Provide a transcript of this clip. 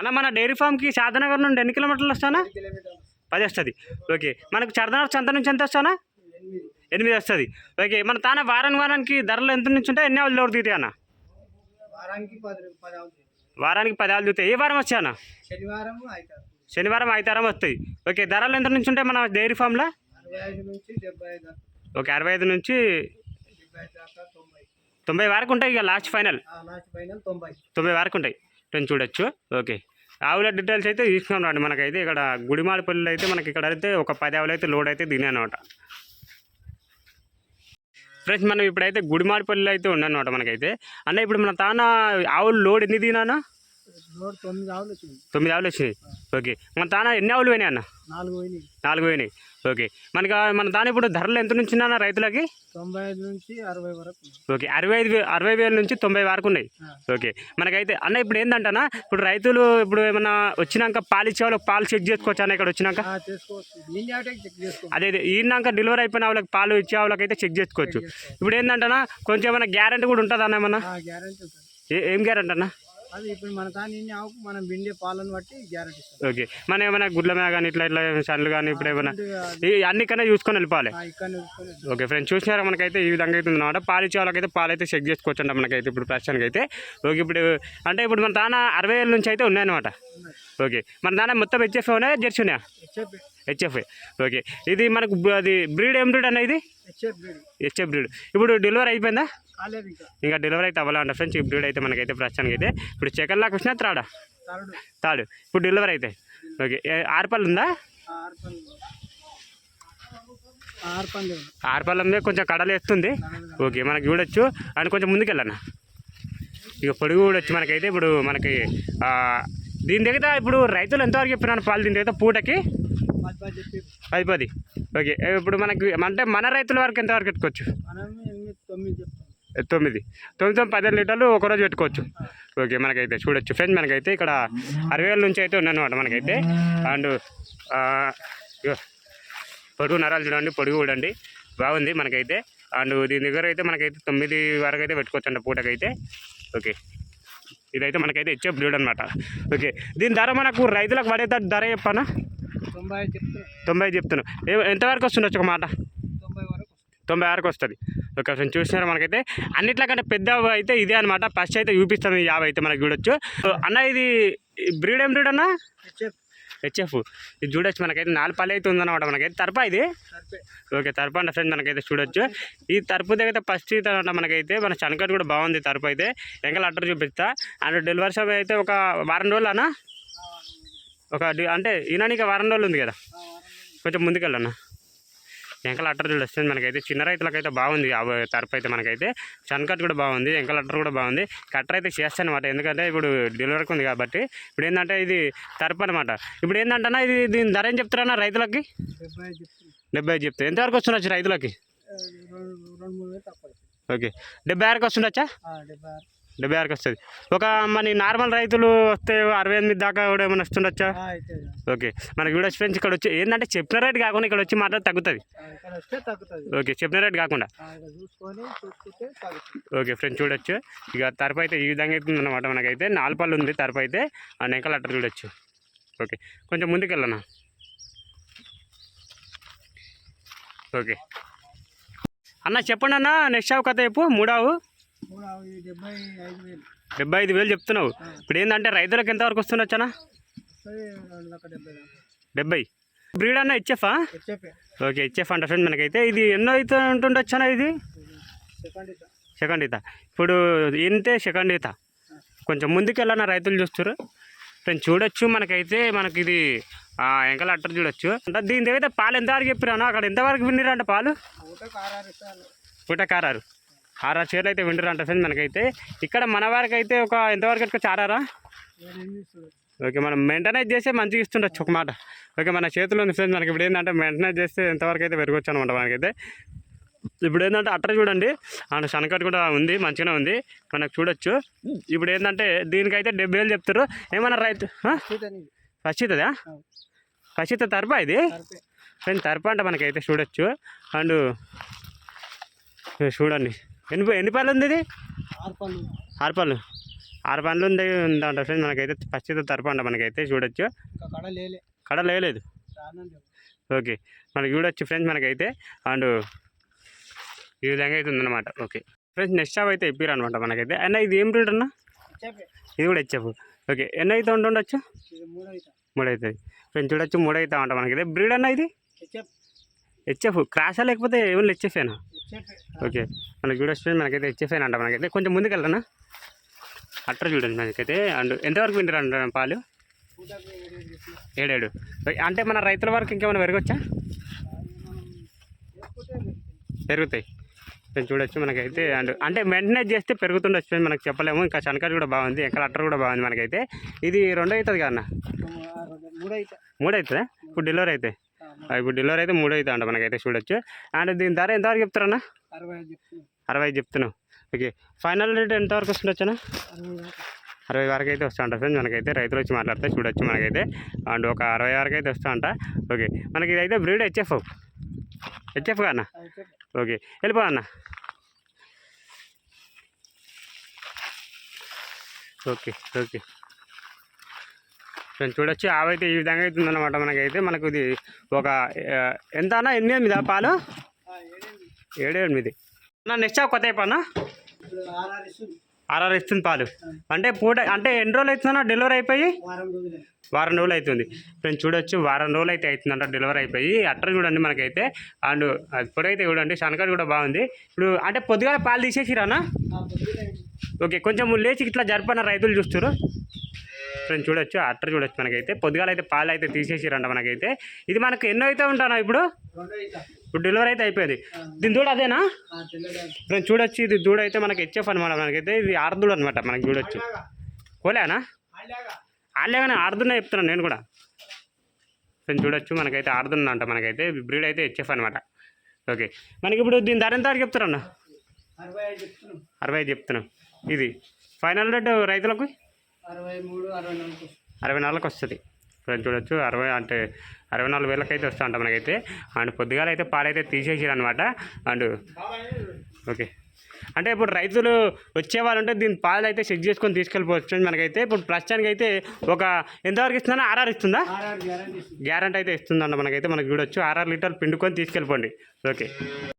అన్న మన డైరీ ఫామ్కి శాదనగర్ నుండి ఎన్ని కిలోమీటర్లు వస్తానా పది వస్తుంది. ఓకే. మనకు చరదనగర్ చంత నుంచి ఎంత వస్తానా ఎనిమిది వస్తుంది. ఓకే. మన తాన వారానికి వారానికి ధరలు ఎంత నుంచి ఉంటాయి? ఎన్ని లోడ్ తీతాయి అన్న? వారానికి పది ఆవులు తీతాయి. ఏ వారం వచ్చాయి అన్న శనివారం ఐతారం వస్తాయి. ఓకే. ధరలు ఎంత నుంచి ఉంటాయి మన డైరీ ఫామ్లో? ఓకే. అరవై ఐదు నుంచి తొంభై. వరకు ఉంటాయి ఇక లాస్ట్ ఫైనల్. తొంభై. వరకు ఉంటాయి. టెన్ చూడొచ్చు. ఓకే. ఆవుల డీటెయిల్స్ అయితే తీసుకున్నాం రండి మనకైతే. ఇక్కడ గుడిమాడిపల్లిలో అయితే మనకి ఇక్కడ అయితే ఒక పది ఆవులు అయితే లోడ్ అయితే దినే ఫ్రెండ్స్ మనం ఇప్పుడైతే గుడిమాడిపల్లిలో అయితే ఉన్నానమాట మనకైతే. అన్న ఇప్పుడు మన తాన ఆవులు లోడ్ ఎన్ని దిగినానా తొమ్మిది ఆవులు వచ్చినాయి. ఓకే. మన తాన ఎన్ని ఆవులు పోయినాయి అన్న? నాలుగు పోయినాయి. నాలుగు పోయినాయి. ఓకే. మనకి మన తాన ఇప్పుడు ధరలు ఎంత నుంచి ఉన్నాయన్న రైతులకి? తొంభై ఐదు నుంచి అరవై వరకు. ఓకే. అరవై ఐదు అరవై వేల నుంచి తొంభై వరకు ఉన్నాయి. ఓకే. మనకైతే అన్న ఇప్పుడు ఏంటంటనా ఇప్పుడు రైతులు ఇప్పుడు ఏమన్నా వచ్చినాక పాలు ఇచ్చే వాళ్ళకి పాలు చెక్ చేసుకోవచ్చు అన్న ఇక్కడ వచ్చినాక? అదే ఈనాక డెలివరీ అయిపోయిన వాళ్ళకి పాలు ఇచ్చే వాళ్ళకి అయితే చెక్ చేసుకోవచ్చు. ఇప్పుడు ఏంటంటనా కొంచెం ఏమైనా గ్యారంటీ కూడా ఉంటుంది అన్న ఏమన్నా? ఏం గ్యారంటీ అన్న? అది ఇప్పుడు మన ఇన్ని ఆవుకు మనం బిండే పాలను బట్టి గ్యారంటీ ఇస్తాం ఓకే. మనం ఏమైనా గుడ్ల మీద కానీ ఇట్లా ఇట్లా సన్లు కానీ ఇప్పుడు ఏమైనా అన్ని కన్నా చూసుకొని వెళ్ళిపోవాలి. ఓకే ఫ్రెండ్స్ చూసినారా మనకైతే ఈ విధంగా అయితే ఉందన్నమాట. పాలు ఇచ్చే వాళ్ళకైతే పాలు అయితే చెక్ చేసుకోవచ్చు అంట మనకైతే ఇప్పుడు ప్రస్తుతానికి అయితే ఓకే ఇప్పుడు అంటే ఇప్పుడు మన తాన అరవై ఏళ్ళ నుంచి అయితే ఉన్నాయన్నమాట. ఉన్నాయి. ఓకే. మన దాన మొత్తం హెచ్ఎఫ్ ఉన్నాయా జెర్సీ ఉన్నాయా? HF HF okay. ఇది మనకు అది బ్రీడ్ ఏం బ్రీడ్ అన్న ఇది? హెచ్ఎఫ్ బ్రీడ్ ఇప్పుడు డెలివరీ అయిపోయిందా? ఇంకా. డెలివరీ అయితే అవ్వాలంట ఫ్రెండ్స్ ఈ బ్రీడ్ అయితే మనకైతే ప్రస్తుతానికి అయితే ఇప్పుడు సెకండ్ లాక్ వచ్చినా త్రాడా తాడు. ఇప్పుడు డెలివరీ అయితే. ఓకే ఏ- ఆరు పళ్ళు ఉందా? ఆరు పనులు ఆరు పనులు ఆరు పళ్ళ మీద కొంచెం కడలు వేస్తుంది ఓకే మనకి చూడొచ్చు. అండ్ కొంచెం ముందుకెళ్ళన్న ఇక పొడుగు చూడొచ్చు మనకైతే. ఇప్పుడు మనకి దీని దగ్గర ఇప్పుడు రైతులు ఎంతవరకు చెప్పినాను పాలు దీని దగ్గర పూటకి? పది పది. ఓకే. ఇప్పుడు మనకి అంటే మన రైతుల వరకు ఎంతవరకు పెట్టుకోవచ్చు? మనం తొమ్మిది. తొమ్మిది తొమ్మిది పదిహేను లీటర్లు ఒకరోజు పెట్టుకోవచ్చు. ఓకే మనకైతే చూడొచ్చు. ఫ్రెండ్స్ మనకైతే ఇక్కడ అరవై వేల నుంచి అయితే ఉన్నాయన్నమాట మనకైతే. అండ్ పొడుగు నరాలు చూడండి పొడుగు చూడండి. బాగుంది మనకైతే. అండ్ దీని దగ్గర అయితే మనకైతే తొమ్మిది వరకు అయితే పెట్టుకోవచ్చు అండి పూటకైతే. ఓకే. ఇదైతే మనకైతే ఇచ్చే బ్రీడ్ అనమాట ఓకే. దీని ధర మనకు రైతులకు పడేటట్టు ధర చెప్పానా? తొంభై ఐదు చెప్తున్నా తొంభై చెప్తాను ఏ- ఎంతవరకు వస్తుండొచ్చు ఒక మాట? తొంభై వరకు వస్తుంది. తొంభై ఆరుకు వస్తుంది. ఒక ఫ్రెండ్ చూసినారు మనకైతే? అన్నిట్లకంటే పెద్ద అయితే ఇదే అనమాట ఫస్ట్ అయితే చూపిస్తాను ఈ యాభై అయితే మనకి చూడొచ్చు. అన్న ఇది బ్రీడ్ ఏం బ్రీడ్ అన్న? హెచ్ఎఫ్. హెచ్ఎఫ్. ఇది చూడొచ్చు మనకైతే. నాలుగు పళ్ళు అయితే ఉందన్నమాట మనకైతే. తరపా ఇది? ఓకే తరపు అంట ఫ్రెండ్ మనకైతే చూడొచ్చు. ఈ తరపు దగ్గర ఫస్ట్ అనమాట మనకైతే. మన చనకట్ కూడా బాగుంది తరపు అయితే. ఎంకల్ అట్టర్ చూపిస్తా. అండ్ డెలివరీ సమయం అయితే ఒక వారం రోజులు అన్న? ఒక అంటే ఈనానికి వారం రోజులు ఉంది కదా. కొంచెం ముందుకెళ్ళన్న. ఎంకల అట్టర్ చూడు వస్తుంది మనకైతే. చిన్న రైతులకైతే బాగుంది. తరపు అయితే మనకైతే. చన్కట్ కూడా బాగుంది. ఎంకల అట్టర్ కూడా బాగుంది. కట్టర్ అయితే చేస్తాను అనమాట ఎందుకంటే ఇప్పుడు డెలివరీకి ఉంది కాబట్టి. ఇప్పుడు ఏంటంటే ఇది తరపు అనమాట ఇప్పుడు ఏంటంటే ఇది దీని ధర ఏం చెప్తారన్న రైతులకి? డెబ్బై ఐదు చెప్తున్నా. డెబ్బై ఐదు చెప్తే ఎంతవరకు వస్తుండొచ్చు రైతులకి. ఓకే. డెబ్బై ఆరుకి వస్తుండొచ్చా? డెబ్బై ఆరు డెబ్బై ఆరుకి వస్తుంది. ఒక మన నార్మల్ రైతులు వస్తే అరవై ఎనిమిది దాకా కూడా ఏమైనా వస్తుండొచ్చా? ఓకే. మనకి వీడియో ఫ్రెండ్స్ ఇక్కడ వచ్చి ఏంటంటే చెప్పిన రేట్ కాకుండా ఇక్కడ వచ్చి మాత్రం తగ్గుతుంది. ఓకే చెప్పిన రేట్ కాకుండా. ఓకే ఫ్రెండ్స్ చూడొచ్చు. ఇక తరపు అయితే ఈ విధంగా అయితే ఉందన్నమాట మనకైతే. నాలుగు పళ్ళు ఉంది తరపు అయితే. ఆ నెంకలు అట్ట చూడొచ్చు. ఓకే కొంచెం ముందుకు వెళ్ళనా ఓకే. అన్న చెప్పండి అన్న నెక్స్ట్ ఆవు కథ చెప్పు మూడావు. డెబ్బై ఐదు వేలు. చెప్తున్నావు. ఇప్పుడు ఏంటంటే రైతులకు అన్న వస్తుంది రెండు లక్షల డెబ్బై బ్రీడ్ అన్న హెచ్ఎఫా ఓకే హెచ్ఎఫ్ అంట ఫ్రెండ్ మనకైతే. ఇది ఎన్నో అయితే ఉంటుండొచ్చు అన్న ఇది? సెకండ్ ఈత ఇప్పుడు ఇంతే సెకండ్ ఈత కొంచెం ముందుకు వెళ్ళాలన్న రైతులు చూస్తారు ఫ్రెండ్ చూడొచ్చు మనకైతే మనకి ఇది ఆ, ఎంకల అట్టర్ చూడొచ్చు. అంటే దీని దగ్గర పాలు ఎంతవరకు చెప్పిరాను అక్కడ ఎంతవరకు విండిరంట పాలు? ఒకటి కారారు ఆరు చీరలు అయితే విండిరంట ఫ్రెండ్ మనకైతే. ఇక్కడ మన వారికి అయితే ఒక ఎంతవరకు ఎట్టుకో చారారా? ఓకే మనం మెయింటెనైజ్ చేస్తే మంచిగా ఇస్తుండొచ్చు ఒక మాట. ఓకే మన చేతిలో ఉంది ఫ్రెండ్స్ మనకి. ఇప్పుడు ఏంటంటే మెయింటెనైజ్ చేస్తే ఎంతవరకు అయితే పెరగచ్చు అనమాట మనకైతే. ఇప్పుడు ఏంటంటే అట్ట చూడండి. అండ్ సనకట్ కూడా ఉంది మంచిగానే ఉంది. మనకు చూడొచ్చు. ఇప్పుడు ఏంటంటే దీనికైతే డెబ్బై వేలు చెప్తారు ఏమన్నా రైతు ఫస్ట్ అవుతుంది తరపా ఇది? ఫ్రెండ్ తరపా అంట మనకైతే చూడొచ్చు. అండ్ చూడండి. ఎన్ని ఎన్ని పళ్ళు ఉంది ఇది? ఆరు పళ్ళు. ఆరు పండ్లు ఉంది ఉందంట ఫ్రెండ్స్ మనకైతే ఫస్ట్ అయితే తరపు అంట మనకైతే చూడొచ్చు. కడ లేదు ఓకే. మనకి చూడొచ్చు ఫ్రెండ్స్ మనకైతే అండ్ ఈ విధంగా అయితే ఉందన్నమాట. ఓకే. ఫ్రెండ్స్ నెక్స్ట్ షాప్ అయితే ఇప్పిరు అనమాట మనకైతే. అన్న ఇది ఏం రేట్ అన్న? ఇది కూడా హెచ్ఎఫ్ ఓకే. ఎన్ని అయితే ఉంటుండొచ్చు? ఇది మూడు అవుతా మూడు అవుతుంది ఫ్రెండ్స్ చూడొచ్చు మూడు అవుతా అంట మనకైతే. బ్రీడ్ అన్న ఇది? హెచ్ఎఫ్ క్రాసా లేకపోతే ఏమైనా హెచ్ఎఫేనా చెప్పే ఓకే. మనకి చూడొచ్చు మనకైతే హెచ్ఎఫ్ అంట మనకైతే. కొంచెం ముందుకు వెళ్ళనా అట్ర చూడండి మనకైతే. అండ్ ఎంతవరకు వింటారు పాలు? పూటకు ఏడేడు. అంటే మన రైతుల వరకు ఇంకేమైనా పెరగచ్చా. పెరుగుతాయి. కొంచెం చూడొచ్చు మనకైతే. అండ్ అంటే మెయింటెనెన్స్ చేస్తే పెరుగుతుండొచ్చు మనకు చెప్పలేము. ఇంకా శనకర్ కూడా బాగుంది. ఇంకా అట్టర్ కూడా బాగుంది మనకైతే. ఇది రెండు అవుతుంది కదా అన్న? ఒక ఆరు వందలు, మూడు అవుతా మూడు అవుతుందా ఇప్పుడు డెలివరీ అయితే. ఆ, ఇప్పుడు డెలివరీ అయితే మూడు అవుతుంది అంట మనకైతే చూడొచ్చు. అండ్ దీని ధర ఎంతవరకు చెప్తారన్నా? అరవై ఐదు చెప్తున్నావు ఓకే ఫైనల్ రేట్ ఎంతవరకు వస్తుండొచ్చునా అరవై దాకా అరవై వరకు అయితే వస్తూ ఉంటుంది ఫ్రెండ్స్ మనకైతే రైతులు వచ్చి మాట్లాడితే చూడొచ్చు మనకైతే. అండ్ ఒక అరవై వరకు అయితే వస్తూ అంట ఓకే మనకి ఇదైతే బ్రీడ్ హెచ్ఎఫ్ హెచ్ఎఫ్ అన్న? ఓకే వెళ్ళిపో అన్న. ఓకే ఓకే ఫ్రెండ్స్ చూడొచ్చు. ఆవైతే ఈ విధంగా అయితే ఉందన్నమాట మనకైతే. మనకు ఇది ఒక ఎంత అన్న? ఎనిమిది ఎనిమిదా పాలు? ఆ, ఏడేంది ఏడు ఎనిమిది అన్న నెక్స్ట్ కొత్త అయిపోనా? ఆర్ఆర్ ఇస్తుంది పాలు. అంటే పూట అంటే ఎన్ని రోజులు అవుతుందన్న? డెలివరీ అయిపోయి? వారం రోజులే అవుతుంది. ఫ్రెండ్స్ చూడొచ్చు. వారం రోజులు అయితే అవుతుందంట డెలివరీ అయిపోయి. అట్టర్ చూడండి మనకైతే. అండ్ అది పొడైతే చూడండి శనకర్ కూడా బాగుంది. ఇప్పుడు అంటే పొద్దుగా పాలు తీసేసిరానా ఓకే కొంచెం లేచి ఇట్లా జరపన రైతులు చూస్తారు ఫ్రెండ్స్ చూడొచ్చు అట్టర్ చూడొచ్చు మనకైతే. పొద్దుగాల అయితే పాలు అయితే తీసేసిరంట మనకైతే. ఇది మనకు ఎన్నో అయితే ఉంటానా ఇప్పుడు? ఇప్పుడు డెలివరీ అయితే అయిపోయింది. దీని దూడ అదేనా? ఆ, ఫ్రెండ్స్ చూడొచ్చు ఇది దూడ అయితే మనకి హెచ్ఎఫ్ అనమాట మనకైతే ఇది ఆర్దూడ అనమాట మనకి చూడొచ్చు. కోలేనా? ఆడలేగానే ఆడుతున్నా చెప్తున్నాను నేను కూడా. ఫ్రెండ్స్ చూడొచ్చు మనకైతే ఆడుతున్నా అంట మనకైతే బ్రీడ్ అయితే హెచ్ఎఫ్ అనమాట ఓకే. మనకి ఇప్పుడు దీని ధర ఎంత వరకు చెప్తారన్న? అరవై ఐదు చెప్తున్నాం అరవై ఐదు చెప్తున్నాం. ఇది. ఫైనల్ రేట్ రైతులకు? అరవై మూడు అరవై నాలుగు అరవై నాలుగుకి వస్తుంది. ఫ్రెండ్స్ చూడొచ్చు అరవై అంటే అరవై నాలుగు వేలకి అయితే వస్తూ ఉంటాం మనకైతే. అండ్ పొద్దుగాల అయితే పాలైతే తీసేసారు అనమాట అండ్ ఓకే. అంటే ఇప్పుడు రైతులు వచ్చేవాళ్ళు ఉంటే దీని పాలు అయితే చెక్ చేసుకొని తీసుకెళ్ళిపోవచ్చు. మనకైతే ఇప్పుడు ప్రస్తుతానికి అయితే ఒక ఎంతవరకు ఇస్తుందా? ఆర్ఆర్ ఇస్తుందా. గ్యారంటీ అయితే ఇస్తుందంట మనకైతే. మనకు చూడొచ్చు ఆర్ఆర్ లీటర్లు పిండుకొని తీసుకెళ్ళిపోండి. ఓకే.